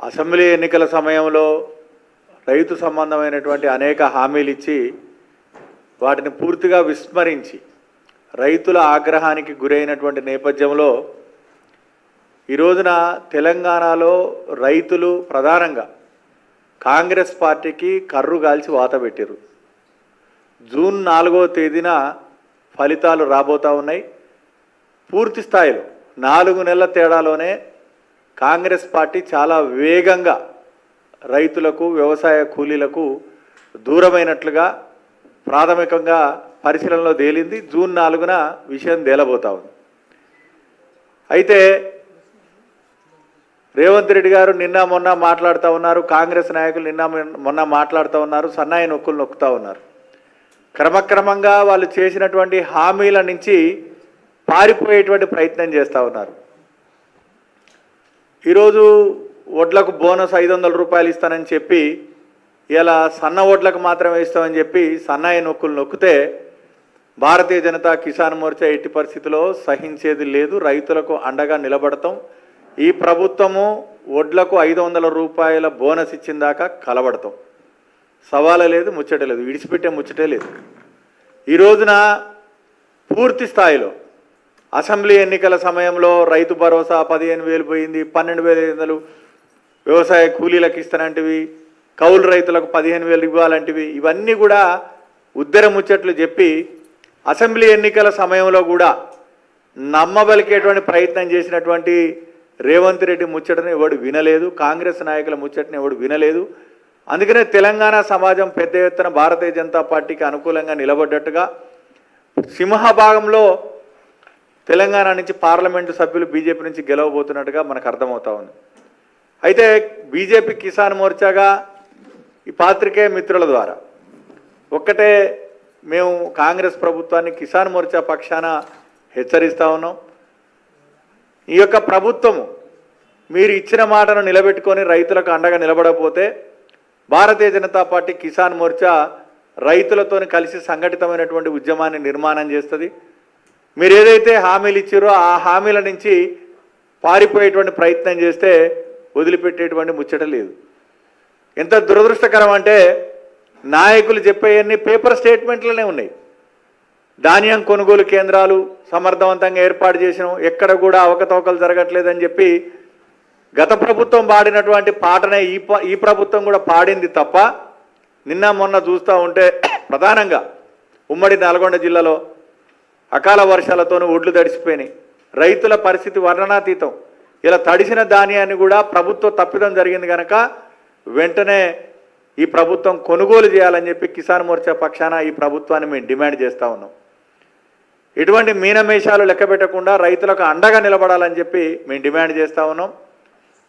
Assembly ఎన్నికల సమయంలో రైతు సంబంధమైనటువంటి అనేక హామీలు ఇచ్చి వాటిని పూర్తిగా విస్మరించి రైతుల ఆగ్రహానికి గురైనటువంటి నేపథ్యంలో ఈ రోజున తెలంగాణలో రైతులు ప్రధానంగా కాంగ్రెస్ పార్టీకి కర్రు కాల్చి వాత పెట్టారు జూన్ నాలుగో తేదీన ఫలితాలు రాబోతా ఉన్నాయి. పూర్తి స్థాయిలో నాలుగు నెలల తేడాలోనే కాంగ్రెస్ పార్టీ చాలా వేగంగా రైతులకు వ్యవసాయ కూలీలకు దూరమైనట్లుగా ప్రాథమికంగా పరిశీలనలో తేలింది. జూన్ నాలుగున విషయం తేలబోతా ఉంది. అయితే రేవంత్ రెడ్డి గారు నిన్న మొన్న మాట్లాడుతూ ఉన్నారు. కాంగ్రెస్ నాయకులు నిన్న మొన్న మాట్లాడుతూ ఉన్నారు. సన్నాయి నొక్కులు నొక్కుతూ ఉన్నారు. క్రమక్రమంగా వాళ్ళు చేసినటువంటి హామీల నుంచి పారిపోయేటువంటి ప్రయత్నం చేస్తూ ఉన్నారు. ఈరోజు వడ్లకు బోనస్ ఐదు వందల రూపాయలు ఇస్తానని చెప్పి ఇలా సన్న వడ్లకు మాత్రమే ఇస్తామని చెప్పి సన్నాయి నొక్కులు నొక్కితే భారతీయ జనతా కిసాన్ మోర్చా ఎట్టి పరిస్థితిలో సహించేది లేదు. రైతులకు అండగా నిలబడతాం. ఈ ప్రభుత్వము వడ్లకు ఐదు వందల రూపాయల బోనస్ ఇచ్చిన దాకా కలబడతాం. సవాల లేదు ముచ్చట లేదు విడిచిపెట్టే ముచ్చటే లేదు. ఈ రోజున పూర్తి స్థాయిలో అసెంబ్లీ ఎన్నికల సమయంలో రైతు భరోసా పదిహేను వేలు పోయింది పన్నెండు వేల ఐదు వందలు. వ్యవసాయ కూలీలకు ఇస్తానంటివి కౌలు రైతులకు పదిహేను వేలు ఇవ్వాలంటివి. ఇవన్నీ కూడా ఉద్దర ముచ్చట్లు చెప్పి అసెంబ్లీ ఎన్నికల సమయంలో కూడా నమ్మబలికేటువంటి ప్రయత్నం చేసినటువంటి రేవంత్ రెడ్డి ముచ్చటను ఎవడు వినలేదు కాంగ్రెస్ నాయకుల ముచ్చటను ఎవడు వినలేదు. అందుకనే తెలంగాణ సమాజం పెద్ద ఎత్తున భారతీయ జనతా పార్టీకి అనుకూలంగా నిలబడ్డట్టుగా సింహభాగంలో తెలంగాణ నుంచి పార్లమెంటు సభ్యులు బీజేపీ నుంచి గెలవబోతున్నట్టుగా మనకు అర్థమవుతా ఉంది. అయితే బీజేపీ కిసాన్ మోర్చాగా ఈ పాత్రికేయ మిత్రుల ద్వారా ఒక్కటే మేము కాంగ్రెస్ ప్రభుత్వాన్ని కిసాన్ మోర్చా పక్షాన హెచ్చరిస్తా ఉన్నాం. ఈ యొక్క ప్రభుత్వము మీరు ఇచ్చిన మాటను నిలబెట్టుకొని రైతులకు అండగా నిలబడకపోతే భారతీయ జనతా పార్టీ కిసాన్ మోర్చా రైతులతో కలిసి సంఘటితమైనటువంటి ఉద్యమాన్ని నిర్మాణం చేస్తుంది. మీరు ఏదైతే హామీలు ఇచ్చారో ఆ హామీల నుంచి పారిపోయేటువంటి ప్రయత్నం చేస్తే వదిలిపెట్టేటువంటి ముచ్చట లేదు. ఎంత దురదృష్టకరం అంటే నాయకులు చెప్పేవన్నీ పేపర్ స్టేట్మెంట్లనే ఉన్నాయి. ధాన్యం కొనుగోలు కేంద్రాలు సమర్థవంతంగా ఏర్పాటు చేసినాం. ఎక్కడ కూడా అవకతవకలు జరగట్లేదని చెప్పి గత ప్రభుత్వం పాడినటువంటి పాటనే ఈ ప- ఈ ప్రభుత్వం కూడా పాడింది తప్ప నిన్న మొన్న చూస్తూ ఉంటే ప్రధానంగా ఉమ్మడి నల్గొండ జిల్లాలో అకాల వర్షాలతోనూ ఒడ్లు తడిసిపోయినాయి. రైతుల పరిస్థితి వర్ణనాతీతం. ఇలా తడిసిన ధాన్యాన్ని కూడా ప్రభుత్వ తప్పిదం జరిగింది కనుక వెంటనే ఈ ప్రభుత్వం కొనుగోలు చేయాలని చెప్పి కిసాన్ మోర్చా పక్షాన ఈ ప్రభుత్వాన్ని మేము డిమాండ్ చేస్తూ ఉన్నాం. ఎటువంటి మీనమేషాలు లెక్క పెట్టకుండా రైతులకు అండగా నిలబడాలని చెప్పి మేము డిమాండ్ చేస్తూ ఉన్నాం.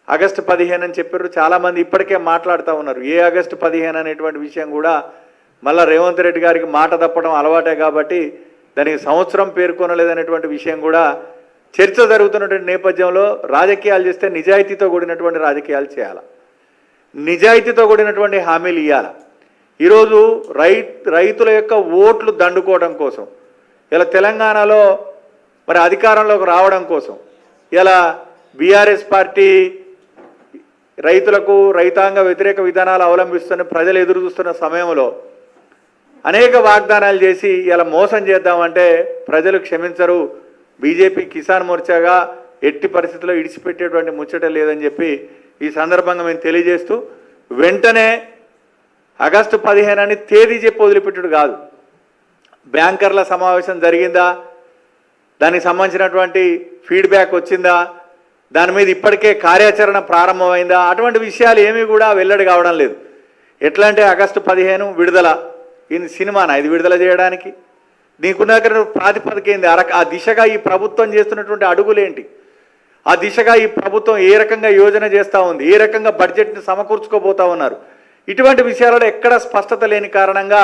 ఆగస్టు పదిహేను అని చెప్పారు. చాలామంది ఇప్పటికే మాట్లాడుతూ ఉన్నారు. ఏ ఆగస్టు పదిహేను అనేటువంటి విషయం కూడా మళ్ళీ రేవంత్ రెడ్డి గారికి మాట తప్పడం అలవాటే కాబట్టి దానికి సంవత్సరం పేర్కొనలేదనేటువంటి విషయం కూడా చర్చ జరుగుతున్నటువంటి నేపథ్యంలో రాజకీయాలు చేస్తే నిజాయితీతో కూడినటువంటి రాజకీయాలు చేయాలి. నిజాయితీతో కూడినటువంటి హామీలు ఇవ్వాలి ఈరోజు రై రైతుల యొక్క ఓట్లు దండుకోవడం కోసం ఇలా తెలంగాణలో మరి అధికారంలోకి రావడం కోసం ఇలా బీఆర్ఎస్ పార్టీ రైతులకు రైతాంగ వ్యతిరేక విధానాలు అవలంబిస్తున్న ప్రజలు ఎదురు చూస్తున్న సమయంలో అనేక వాగ్దానాలు చేసి ఇలా మోసం చేద్దామంటే ప్రజలు క్షమించరు. బీజేపీ కిసాన్ మోర్చాగా ఎట్టి పరిస్థితుల్లో ఇడిచిపెట్టేటువంటి ముచ్చట లేదని చెప్పి ఈ సందర్భంగా మేము తెలియజేస్తూ వెంటనే ఆగస్టు పదిహేను అని తేదీ చెప్పి వదిలిపెట్టుడు కాదు. బ్యాంకర్ల సమావేశం జరిగిందా? దానికి సంబంధించినటువంటి ఫీడ్బ్యాక్ వచ్చిందా? దాని మీద ఇప్పటికే కార్యాచరణ ప్రారంభమైందా? అటువంటి విషయాలు ఏమీ కూడా వెల్లడి కావడం లేదు. ఎట్లా అంటే ఆగస్టు పదిహేను విడుదల. ఇది సినిమానా? ఐదు విడుదల చేయడానికి? నీకున్న దగ్గర ప్రాతిపదిక ఏంది? ఆ రక ఆ దిశగా ఈ ప్రభుత్వం చేస్తున్నటువంటి అడుగులేంటి? ఆ దిశగా ఈ ప్రభుత్వం ఏ రకంగా యోజన చేస్తూ ఉంది? ఏ రకంగా బడ్జెట్ని సమకూర్చుకోబోతా ఉన్నారు? ఇటువంటి విషయాలలో ఎక్కడ స్పష్టత లేని కారణంగా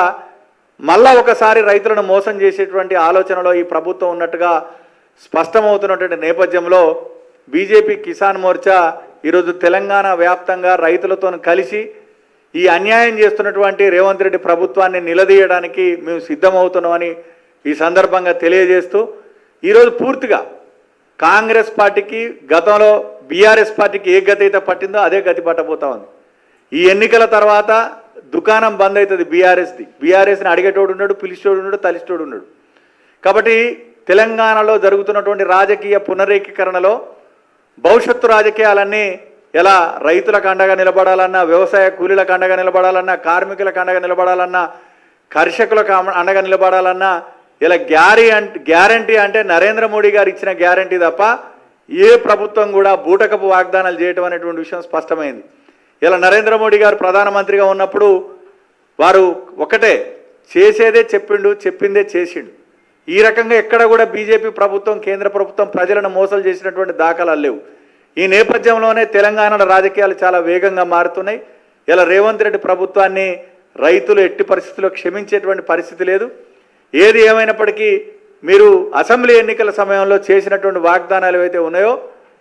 మళ్ళా ఒకసారి రైతులను మోసం చేసేటువంటి ఆలోచనలో ఈ ప్రభుత్వం ఉన్నట్టుగా స్పష్టమవుతున్నటువంటి నేపథ్యంలో బీజేపీ కిసాన్ మోర్చా ఈరోజు తెలంగాణ వ్యాప్తంగా రైతులతో కలిసి ఈ అన్యాయం చేస్తున్నటువంటి రేవంత్ రెడ్డి ప్రభుత్వాన్ని నిలదీయడానికి మేము సిద్ధమవుతున్నామని ఈ సందర్భంగా తెలియజేస్తూ ఈరోజు పూర్తిగా కాంగ్రెస్ పార్టీకి గతంలో బీఆర్ఎస్ పార్టీకి ఏ గతి అయితే పట్టిందో అదే గతి పట్టబోతా ఉంది. ఈ ఎన్నికల తర్వాత దుకాణం బంద్ అవుతుంది బీఆర్ఎస్ది. బీఆర్ఎస్ని అడిగేటోడు ఉన్నాడు పిలిచేటోడు ఉన్నాడు తలిచేటోడు ఉన్నాడు. కాబట్టి తెలంగాణలో జరుగుతున్నటువంటి రాజకీయ పునరేకీకరణలో భవిష్యత్తు రాజకీయాలన్నీ ఎలా రైతులకు అండగా నిలబడాలన్నా వ్యవసాయ కూలీలకు అండగా నిలబడాలన్నా కార్మికులకు అండగా నిలబడాలన్నా కర్షకులకు అండగా నిలబడాలన్నా ఇలా గ్యారీ అంటే గ్యారంటీ అంటే నరేంద్ర మోడీ గారు ఇచ్చిన గ్యారంటీ తప్ప ఏ ప్రభుత్వం కూడా బూటకపు వాగ్దానాలు చేయటం అనేటువంటి విషయం స్పష్టమైంది. ఇలా నరేంద్ర మోడీ గారు ప్రధానమంత్రిగా ఉన్నప్పుడు వారు ఒకటే చేసేదే చెప్పిండు చెప్పిందే చేసిండు. ఈ రకంగా ఎక్కడ కూడా బీజేపీ ప్రభుత్వం కేంద్ర ప్రభుత్వం ప్రజలను మోసాలు చేసినటువంటి దాఖలాలు లేవు. ఈ నేపథ్యంలోనే తెలంగాణలో రాజకీయాలు చాలా వేగంగా మారుతున్నాయి. ఇలా రేవంత్ రెడ్డి ప్రభుత్వాన్ని రైతులు ఎట్టి పరిస్థితుల్లో క్షమించేటువంటి పరిస్థితి లేదు. ఏది ఏమైనప్పటికీ మీరు అసెంబ్లీ ఎన్నికల సమయంలో చేసినటువంటి వాగ్దానాలు ఏవైతే ఉన్నాయో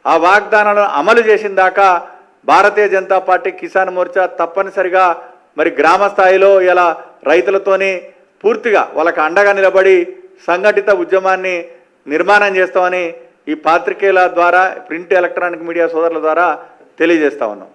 ఆ వాగ్దానాలను అమలు చేసిన దాకా భారతీయ జనతా పార్టీ కిసాన్ మోర్చా తప్పనిసరిగా మరి గ్రామ స్థాయిలో ఇలా రైతులతోని పూర్తిగా వాళ్ళకి అండగా నిలబడి సంఘటిత ఉద్యమాన్ని నిర్మాణం చేస్తామని ఈ పాత్రికేయుల ద్వారా ప్రింట్ ఎలక్ట్రానిక్ మీడియా సోదరుల ద్వారా తెలియజేస్తా ఉన్నాం.